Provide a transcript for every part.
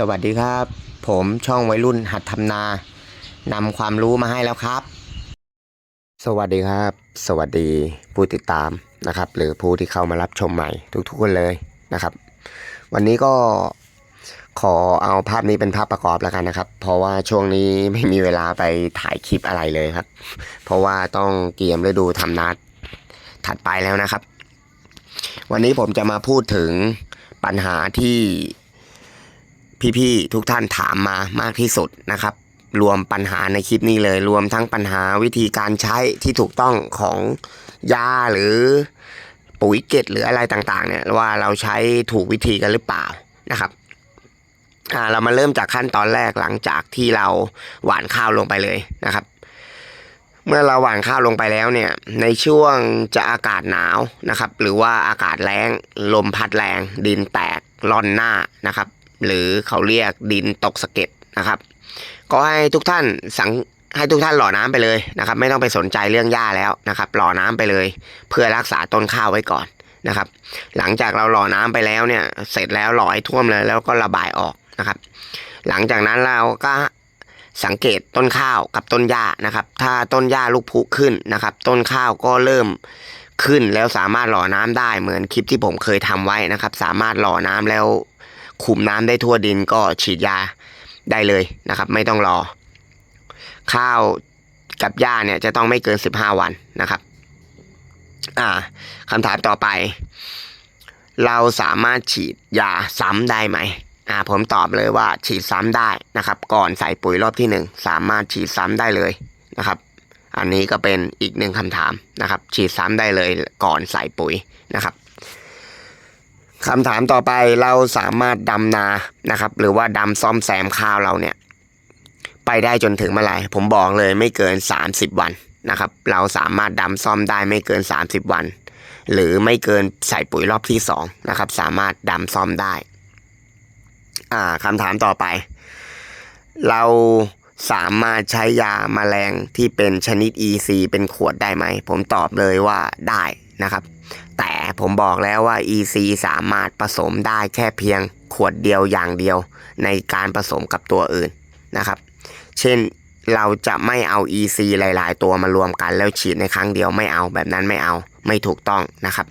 สวัสดีครับ ผมช่องวัยรุ่นหัดทำนานำความรู้มาให้แล้วครับ สวัสดีครับ สวัสดีผู้ติดตามนะครับ หรือผู้ที่เข้ามารับชมใหม่ทุกๆคนเลยนะครับ วันนี้ก็ขอเอาภาพนี้เป็นภาพประกอบแล้วกันนะครับ เพราะว่าช่วงนี้ไม่มีเวลาไปถ่ายคลิปอะไรเลยครับ เพราะว่าต้องเกียมฤดูทำนาถัดไปแล้วนะครับ วันนี้ผมจะมาพูดถึงปัญหาที่ พี่ๆทุกท่านถามมามากที่สุดนะครับ รวมปัญหาในคลิปนี้เลย รวมทั้งปัญหาวิธีการใช้ที่ถูกต้องของยาหรือปุ๋ยเกตหรืออะไรต่างๆ เนี่ยว่าเราใช้ถูกวิธีกันหรือเปล่านะครับอ่าเรามาเริ่มจากขั้นตอนแรกหลังจากที่เราหว่านข้าวลงไปเลยนะครับ เมื่อเราหว่านข้าวลงไปแล้วเนี่ย ในช่วงจะอากาศหนาวนะครับ หรือว่าอากาศแรงลมพัดแรง ดินแตกร่อนหน้านะครับ หรือเขาเรียกดินตกสะเก็ดนะครับ ก็ให้ทุกท่านสังให้ทุกท่านหล่อน้ำไปเลยนะครับ ไม่ต้องไปสนใจเรื่องหญ้าแล้วนะครับ หล่อน้ำไปเลย เพื่อรักษาต้นข้าวไว้ก่อนนะครับ หลังจากเราหล่อน้ำไปแล้วเนี่ย เสร็จแล้วหล่อให้ท่วมเลย แล้วก็ระบายออกนะครับ หลังจากนั้นเราก็สังเกตต้นข้าวกับต้นหญ้านะครับ ถ้าต้นหญ้าลูกพุขึ้นนะครับ ต้นข้าวก็เริ่มขึ้นแล้วสามารถหล่อน้ำได้เหมือนคลิปที่ผมเคยทำไว้นะครับ สามารถหล่อน้ำแล้ว คุมน้ำได้ทั่วดินก็ฉีดยาได้เลยนะครับ ไม่ต้องรอ ข้าวกับหญ้าเนี่ยจะต้องไม่เกิน 15 วันนะครับ อ่าคำถามต่อไป เราสามารถฉีดยาซ้ำได้ไหมอ่าผมตอบเลยว่าฉีดซ้ำได้นะครับ ก่อนใส่ปุ๋ยรอบที่หนึ่งสามารถฉีดซ้ำได้เลยนะครับ อันนี้ก็เป็นอีกหนึ่งคำถามนะครับ ฉีดซ้ำได้เลยก่อนใส่ปุ๋ยนะครับ คำถามต่อไปเราสามารถดำนานะครับ หรือว่าดำซ่อมแซมข้าวเราเนี่ย ไปได้จนถึงเมื่อไหร่ผมบอกเลยไม่เกิน 30 วันนะครับ เราสามารถดำซ่อมได้ไม่เกิน 30 วัน หรือไม่เกินใส่ปุ๋ยรอบที่2นะครับ สามารถดำซ่อมได้ อ่าคำถามต่อไป เราสามารถใช้ยาแมลงที่เป็นชนิด EC เป็นขวดได้ไหม ผมตอบเลยว่าได้นะครับ แต่ผมบอกแล้วว่า EC สามารถผสมได้แค่เพียงขวดเดียวอย่างเดียว ในการผสมกับตัวอื่นนะครับ เช่นเราจะไม่เอา EC หลาย ๆ ตัวมารวมกันแล้วฉีดในครั้งเดียวไม่เอาแบบนั้นไม่เอาไม่ถูกต้องนะครับ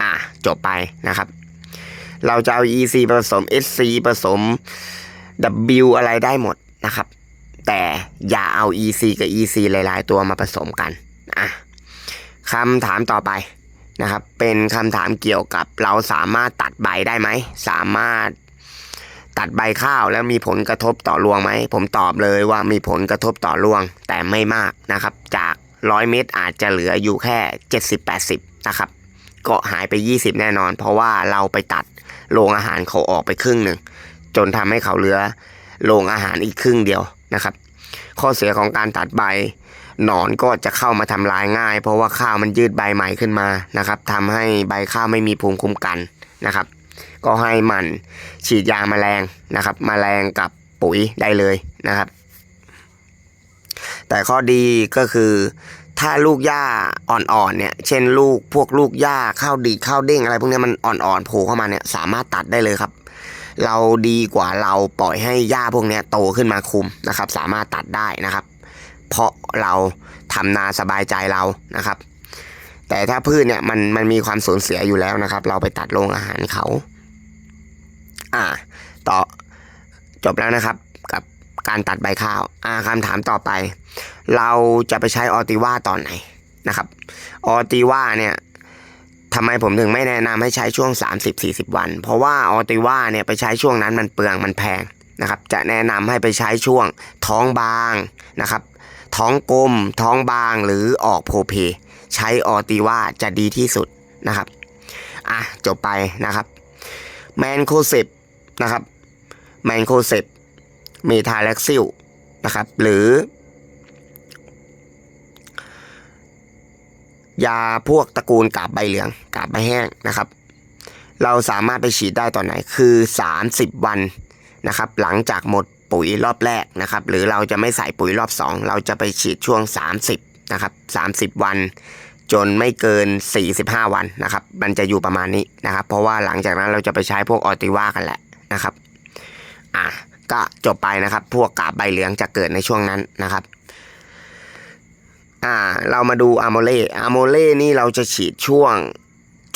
อะจบไปนะครับ เราจะเอา EC ผสม SC ผสม W อะไรได้หมดนะครับ แต่อย่าเอา EC กับ EC หลาย ๆ ตัวมาผสมกัน อะคำถามต่อไป นะครับ เป็นคำถามเกี่ยวกับเราสามารถตัดใบได้ไหม สามารถตัดใบข้าวแล้วมีผลกระทบต่อรวงไหม ผมตอบเลยว่ามีผลกระทบต่อรวง แต่ไม่มากนะครับ จากร้อยเมตรอาจจะเหลืออยู่แค่ 70-80 นะครับ ก็หายไป 20 แน่นอน เพราะว่าเราไปตัดโรงอาหารเขาออกไปครึ่งหนึ่ง จนทำให้เขาเหลือโรงอาหารอีกครึ่งเดียวนะครับ ข้อเสียของการตัดใบ หนอนก็จะเข้ามาทำลายง่าย เพราะว่าข้าวมันยืดใบใหม่ขึ้นมานะครับทำให้ใบข้าวไม่มีภูมิคุ้มกันนะครับ ก็ให้มันฉีดยาแมลงนะครับแมลงกับปุ๋ยได้เลยนะครับ แต่ข้อดีก็คือถ้าลูกหญ้าอ่อนๆเนี่ย เช่นลูกพวกลูกหญ้าข้าวดีข้าวเด้งอะไรพวกนี้มันอ่อนๆโผล่เข้ามาเนี่ยสามารถตัดได้เลยครับ เราดีกว่าเราปล่อยให้หญ้าพวกนี้โตขึ้นมาคุมนะครับ สามารถตัดได้นะครับ เพราะเราทำนาสบายใจเรานะครับ แต่ถ้าพืชเนี่ยมันมันมีความสูญเสียอยู่แล้วนะครับ เราไปตัดโรงอาหารเขา อ่า ต่อจบแล้วนะครับ กับการตัดใบข้าว อ่าคำถามต่อไป เราจะไปใช้ออติว่าตอนไหนนะครับออติว่าเนี่ยทำไมผมถึงไม่แนะนำให้ใช้ช่วง 30-40 วัน เพราะว่าออติว่าเนี่ยไปใช้ช่วงนั้นมันเปลืองมันแพงนะครับ จะแนะนำให้ไปใช้ช่วงท้องบางนะครับ ท้องกลม ท้องบางหรือออกโพเพ ใช้ออติว่าจะดีที่สุดนะครับ อะ จบไปนะครับ แมนโคเซปนะครับ แมนโคเซปเมทาแล็กซิลนะครับ หรือยาพวกตระกูลกาบใบเหลืองกาบใบแห้งนะครับ เราสามารถไปฉีดได้ตอนไหนคือ 30 วันนะครับ หลังจากหมด ปุ๋ยรอบแรกนะครับ หรือเราจะไม่ใส่ปุ๋ยรอบ 2 เราจะไปฉีดช่วง 30นะครับ30 วัน จนไม่เกิน 45 วันนะครับ มันจะอยู่ประมาณนี้นะครับ เพราะว่าหลังจากนั้นเราจะไปใช้พวกออติว่ากันแหละนะครับอะก็จบไปนะครับ พวกกาบใบเหลืองจะเกิดในช่วงนั้นนะครับอ่าเรามาดูอะโมเล่อะโมเล่นี่เราจะฉีดช่วง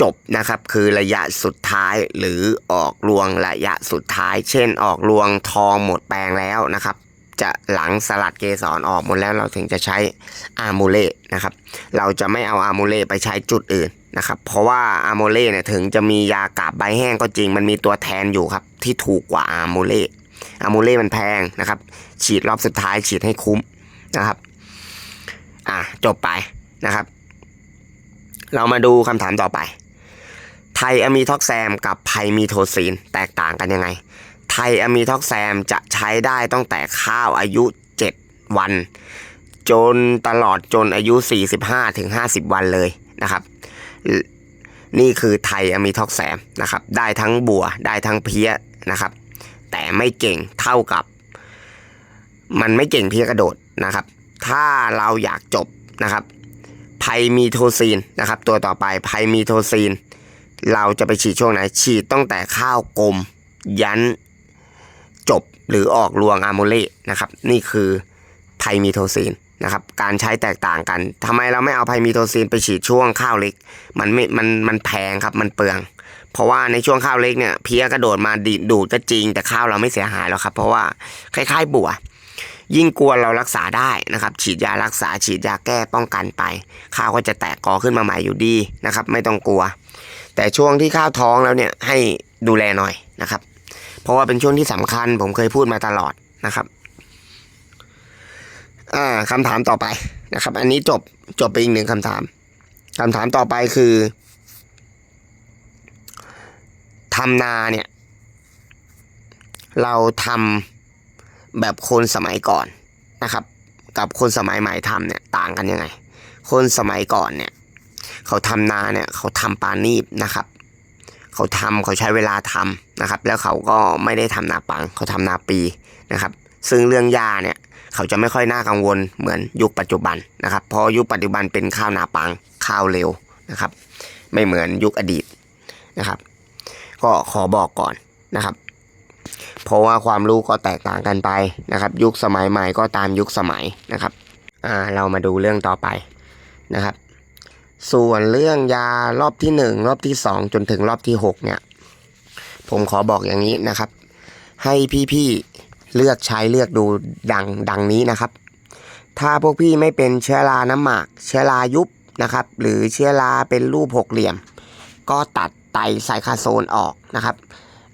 จบนะครับคือระยะสุดท้ายหรือออกรวงระยะสุดท้าย เช่น ออกรวงทองหมดแปลงแล้วนะครับ จะหลังสลัดเกสรออกหมดแล้วเราถึงจะใช้อะโมเล่นะครับ เราจะไม่เอาอะโมเล่ไปใช้จุดอื่นนะครับเพราะว่าอะโมเล่เนี่ยถึงจะมียากาบใบแห้งก็จริง มันมีตัวแทนอยู่ครับ ที่ถูกกว่าอะโมเล่อะโมเล่มันแพงนะครับ ฉีดรอบสุดท้ายฉีดให้คุ้มนะครับอะจบไปนะครับ เรามาดูคำถามต่อไป ไทอะมีท็อกแซมกับไพมีโทซีนแตกต่างกันยังไง ไทอะมีท็อกแซมจะใช้ได้ตั้งแต่ข้าวอายุ 7 วัน จนตลอดจนอายุ 45ถึง50 วันเลยนะครับ นี่คือไทอะมีท็อกแซมนะครับ ได้ทั้งบัวได้ทั้งเพี้ยนะครับ แต่ไม่เก่งเท่ากับ มันไม่เก่งเพี้ยกระโดดนะครับ ถ้าเราอยากจบนะครับไพมีโทซีนนะครับ ตัวต่อไปไพมีโทซีน เราจะไปฉีดช่วงไหน ฉีดตั้งแต่ข้าวกลม ยันจบหรือออกรวงอะโมเลนะครับ นี่คือไพมีโทซีนนะครับ การใช้แตกต่างกันทำไมเราไม่เอาไพมีโทซีนไปฉีดช่วงข้าวเล็ก มันไม่ มัน มันแพงครับ มันเปลือง เพราะว่าในช่วงข้าวเล็กเนี่ย เพี้ยกระโดดมาดีดูดก็จริง แต่ข้าวเราไม่เสียหายหรอกครับ เพราะว่าคล้ายๆบัว ยิ่งกลัวเรารักษาได้นะครับ ฉีดยารักษา ฉีดยาแก้ป้องกันไป ข้าวก็จะแตกกอขึ้นมาใหม่อยู่ดีนะครับ ไม่ต้องกลัว แต่ช่วงที่ข้าวท้องแล้วเนี่ยให้ดูแลหน่อยนะครับ เพราะว่าเป็นช่วงที่สำคัญ ผมเคยพูดมาตลอดนะครับอ่าคำถามต่อไปนะครับ อันนี้จบจบไปอีกหนึ่งคำถามคำถามต่อไปคือทำนาเนี่ย เราทำแบบคนสมัยก่อนนะครับ กับคนสมัยใหม่ทำเนี่ยต่างกันยังไง คนสมัยก่อนเนี่ย เขาทำนาเนี่ยเขาทำปานีบนะครับ เขาทำเขาใช้เวลาทำนะครับ แล้วเขาก็ไม่ได้ทำนาปัง เขาทำนาปีนะครับ ซึ่งเรื่องหญ้าเนี่ยเขาจะไม่ค่อยน่ากังวลเหมือนยุคปัจจุบันนะครับ เพราะยุคปัจจุบันเป็นข้าวนาปังข้าวเร็วนะครับ ไม่เหมือนยุคอดีตนะครับ ก็ขอบอกก่อนนะครับ เพราะว่าความรู้ก็แตกต่างกันไปนะครับ ยุคสมัยใหม่ก็ตามยุคสมัยนะครับอ่าเรามาดูเรื่องต่อไปนะครับ ส่วนเรื่องยารอบที่หนึ่งรอบที่สองจนถึงรอบที่หกเนี่ย ผมขอบอกอย่างนี้นะครับ ให้พี่ๆเลือกใช้เลือกดูดังดังนี้นะครับ ถ้าพวกพี่ไม่เป็นเชื้อราน้ำหมาก เชื้อรายุบนะครับ หรือเชื้อราเป็นรูปหกเหลี่ยม ก็ตัดไตไซคาโซนออกนะครับ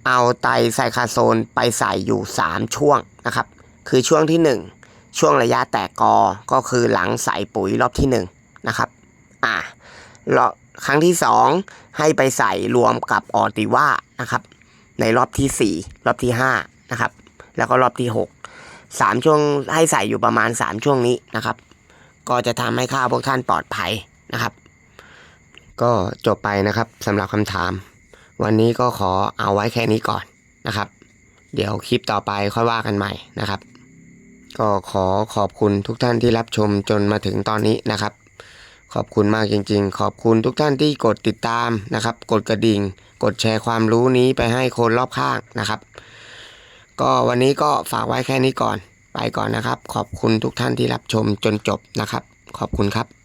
เอาไตไซคาโซนไปใส่อยู่ 3 ช่วงนะครับ คือช่วงที่ 1 ช่วงระยะแตกกอก็คือหลังใส่ปุ๋ยรอบที่1นะครับ อ่า ครั้งที่ 2 ให้ไปใส่รวมกับออติว่านะครับ ในรอบที่ 4 รอบที่ 5 นะครับ แล้วก็รอบที่ 6 3 ช่วงให้ใส่อยู่ประมาณ 3 ช่วงนี้นะครับ ก็จะทำให้ข้าวพวกท่านปลอดภัยนะครับ ก็จบไปนะครับสำหรับคำถาม วันนี้ก็ขอเอาไว้แค่นี้ก่อนนะครับ เดี๋ยวคลิปต่อไปค่อยว่ากันใหม่นะครับ ก็ขอขอบคุณทุกท่านที่รับชมจนมาถึงตอนนี้นะครับ ขอบคุณมากจริง ๆ ขอบคุณทุกท่านที่กดติดตามนะครับ กดกระดิ่ง กดแชร์ความรู้นี้ไปให้คนรอบข้างนะครับ ก็วันนี้ก็ฝากไว้แค่นี้ก่อน ไปก่อนนะครับ ขอบคุณทุกท่านที่รับชมจนจบนะครับ ขอบคุณครับ